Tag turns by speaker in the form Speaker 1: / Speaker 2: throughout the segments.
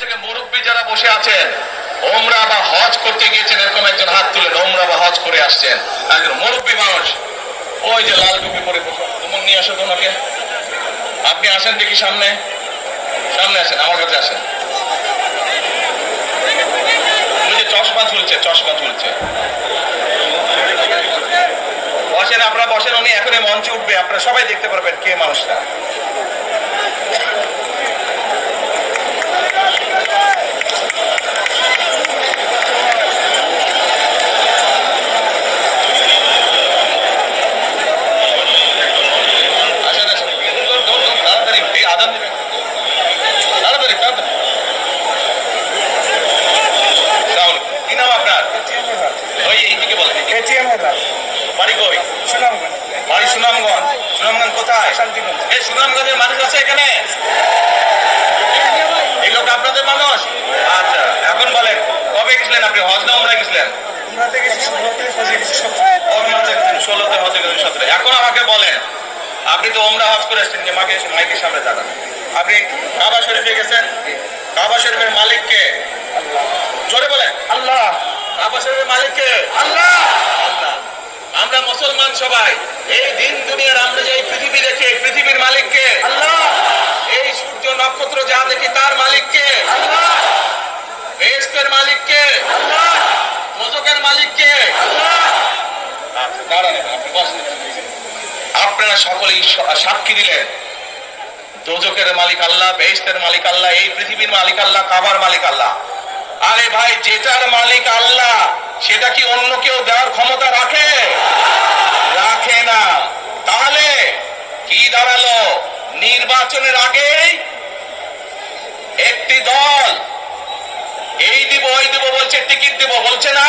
Speaker 1: থেকে মুরব্বী যারা বসে আছেন, ওমরা বা হজ করতে গিয়েছেন, এরকম একজন হাত তুলেন ওমরা বা হজ করে আসছেন। একজন মুরব্বী মানুষ, ওই যে লাল টুপি পরে তোমার নিয়ে আসো তোমাকে। আপনি আসেন দেখি সামনে। সামনে আসেন, আমার কাছে আসেন। চশমা ঝুলছে চশমা ঝুলছে। বসেন, আপনারা বসেন, উনি এখনই মঞ্চে উঠবে। আপনারা সবাই দেখতে পারবেন কে মানুষটা। এই সুনামগঞ্জের মানুষ আছে এখানে? এই লোক আপনাদের মানুষ? আচ্ছা এখন বলেন কবে গেছিলেন আপনি? হজ না গেছিলেন?
Speaker 2: ষোলোতে গেছি সতেরো।
Speaker 1: হজে সতেরো। এখন আমাকে বলেন আপনি তো ওমরা হজ করে এসেছেন যে মাকে মাইকের সামনে দাঁড়ান। আপনি কাবা শরীফে গেছেন? কাবা শরীফের মালিক কে? জোরে বলেন।
Speaker 2: আল্লাহ।
Speaker 1: কাবা শরীফের মালিক কে?
Speaker 2: আল্লাহ
Speaker 1: আল্লাহ। মুসলমান সবাই এই দিন দুনিয়ার আমরা যে এই পৃথিবী দেখি পৃথিবীর মালিককে
Speaker 2: আল্লাহ!
Speaker 1: এই সূর্য নক্ষত্র যা দেখি তার মালিককে
Speaker 2: আল্লাহ!
Speaker 1: বেহেস্তের মালিককে
Speaker 2: আল্লাহ!
Speaker 1: দোজকের মালিককে।
Speaker 2: আল্লাহ।
Speaker 1: আপনারা সকলেই সা- সাক্ষী দিলেন। দোজকের মালিক আল্লাহ বেহেস্তের মালিক আল্লাহ এই পৃথিবীর মালিক আল্লাহ কাবার মালিক আল্লাহ। আরে ভাই যেটার মালিক আল্লাহ সেটা কি অন্য কেউ দেওয়ার ক্ষমতা রাখে না তাহলে কি দাঁড়াল নির্বাচনের আগেই একটি দল, এই দিব, ওই দিব, বলছে, টিকিট দিব, বলছে না?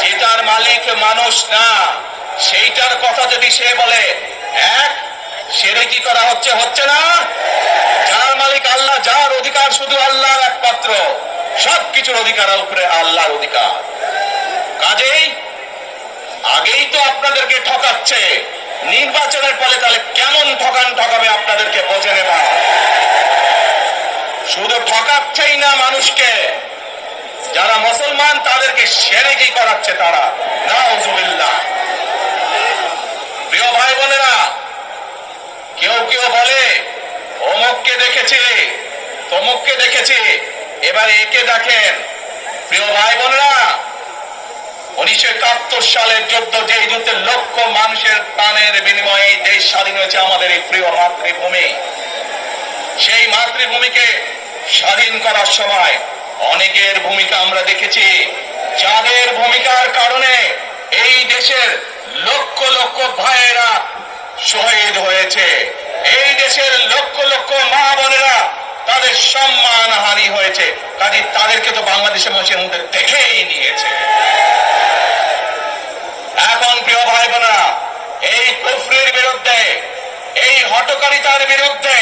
Speaker 1: যেটার মালিক মানুষ না, সেইটার কথা যদি সে বলে, এক, সেরে কি করা হচ্ছে হচ্ছে না? যার মালিক আল্লাহ, যার অধিকার শুধু আল্লাহর একমাত্র সব কিছুর অধিকার উপরে আল্লাহর অধিকার। কাজেই আগেই তো আপনাদেরকে ঠকাচ্ছে, নির্বাচনের ফলে তাহলে কেমন ঠকান ঠকাবে আপনাদেরকে বোঝে নেবা শুধু ঠকাচ্ছেই না মানুষকে যারা মুসলমান তাদেরকে সেরে কি করাচ্ছে তারা? নাউজুবিল্লাহ। প্রিয় ভাই বোনেরা কেউ কেউ বলে, অমুককে দেখেছি, তমুককে দেখেছি, এবার একে দেখেন। প্রিয় ভাই বোনেরা উনিশশো একাত্তর সালের যুদ্ধ যে যুদ্ধে লক্ষ মানুষের প্রাণের বিনিময়ে দেশ স্বাধীন হয়েছে আমাদের এই প্রিয় মাতৃভূমি, সেই মাতৃভূমিকে স্বাধীন করার সময় অনেকের ভূমিকা আমরা দেখেছি। যাদের ভূমিকার কারণে এই দেশের লক্ষ লক্ষ ভাইয়েরা শহীদ হয়েছে। এই দেশের লক্ষ লক্ষ মা বোনেরা তাদের সম্মান হানি হয়েছে। কাজে তাদেরকে তো বাংলাদেশের মানুষের মধ্যে দেখেই নিয়েছে। এখন প্রিয় ভাই বোনা এই কুফরির বিরুদ্ধে, এই হটকারিতার বিরুদ্ধে,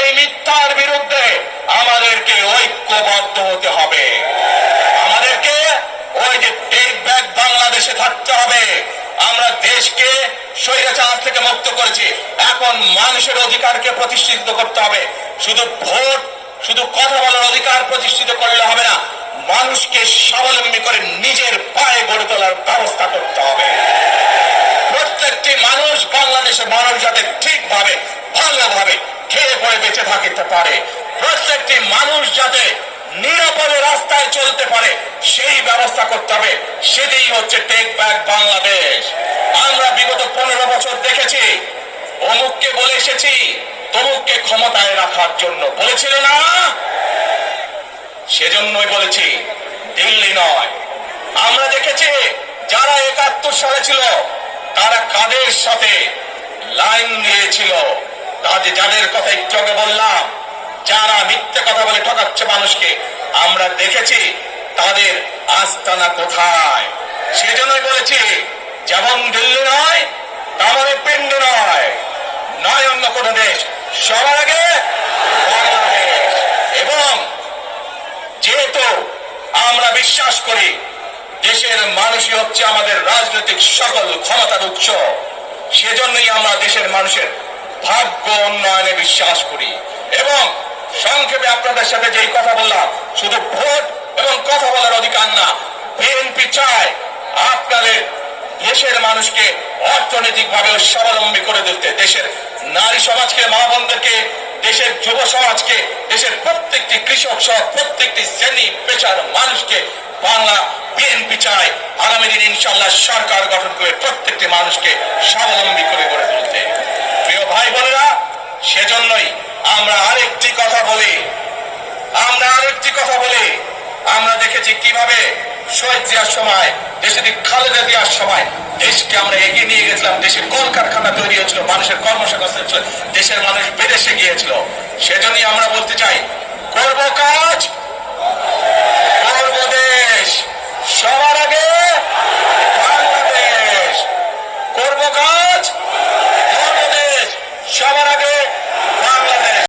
Speaker 1: এই মিথ্যার বিরুদ্ধে আমাদেরকে ঐক্যবদ্ধ হতে হবে। থাকতে হবে। আমরা দেশকে স্বৈরাচার থেকে মুক্ত করেছি। এখন মানুষের অধিকারকে প্রতিষ্ঠিত করতে হবে। শুধু ভোট, শুধু কথা বলার অধিকার প্রতিষ্ঠিত করলে হবে না, মানুষকে স্বাবলম্বী করে নিজের পায়ে গড়ে তোলার ব্যবস্থা করতে হবে। প্রত্যেকটি মানুষ বাংলাদেশের মানুষ যাতে ঠিকভাবে, ভালোভাবে খেয়ে পড়ে বেঁচে থাকতে পারে। প্রত্যেকটি মানুষ যাতে নিরাপদে রাস্তায় চলতে পারে, সেই ব্যবস্থা করতে হবে। সেটাই হচ্ছে টেক ব্যাক বাংলাদেশ আমরা বিগত পনেরো বছর দেখেছি, অমুককে বলে এসেছি, তমুককে ক্ষমতায় রাখার জন্য বলেছিল না? সেজন্যই বলেছি, দিল্লি নয়। আমরা দেখেছি, যারা একাত্তর সালে ছিল, তারা কাদের সাথে লাইন দিয়েছিল তাদের, যাদের কথা একটু আগে বললাম, যারা মিথ্যে কথা বলে ঠকাচ্ছে মানুষকে, আমরা দেখেছি, তাদের আস্তানা কোথায়? সেজন্যই বলেছি, যেমন দিল্লি নয় তেমনই পিণ্ড নয়। নয় অন্য কোনো দেশ, সবার আগে এবং যেহেতু আমরা বিশ্বাস করি, দেশের মানুষই হচ্ছে আমাদের রাজনৈতিক সকল ক্ষমতার উৎস, সেজন্যই আমরা দেশের মানুষের ভাগ্য উন্নয়নে বিশ্বাস করি। এবং সংক্ষেপে আপনাদের সাথে যেই কথা বললাম, শুধু ভোট এবং কথা বলার অধিকার না বিএনপি চায় আপনাদের দেশের মানুষকে অর্থনৈতিক ভাবে স্বাবলম্বী করে দিতে দেশের নারী সমাজকে, মা বোনদেরকে, দেশের যুব সমাজকে, দেশের প্রত্যেকটি কৃষক সহ প্রত্যেকটি শ্রেণি, পেশার মানুষকে বাংলা বিএনপি চায়। আগামী দিন ইনশাল্লাহ সরকার গঠন করে প্রত্যেকটি মানুষকে স্বাবলম্বী করে গড়ে তুলতে। প্রিয় ভাই বোনেরা, সেজন্যই আমরা আরেকটি কথা বলি। আমরা আরেকটি কথা বলি। আমরা দেখেছি কীভাবে শহীদ জিয়ার সময় দেশের খালেদা জিয়ার সময়, দেশকে আমরা এগিয়ে নিয়ে গেছিলাম। দেশের কলকারখানা তৈরি হয়েছিল, মানুষের কর্মসংস্থান ছিল দেশের মানুষ বিদেশে গিয়েছিল। সেজন্যই আমরা বলতে চাই, করব কাজ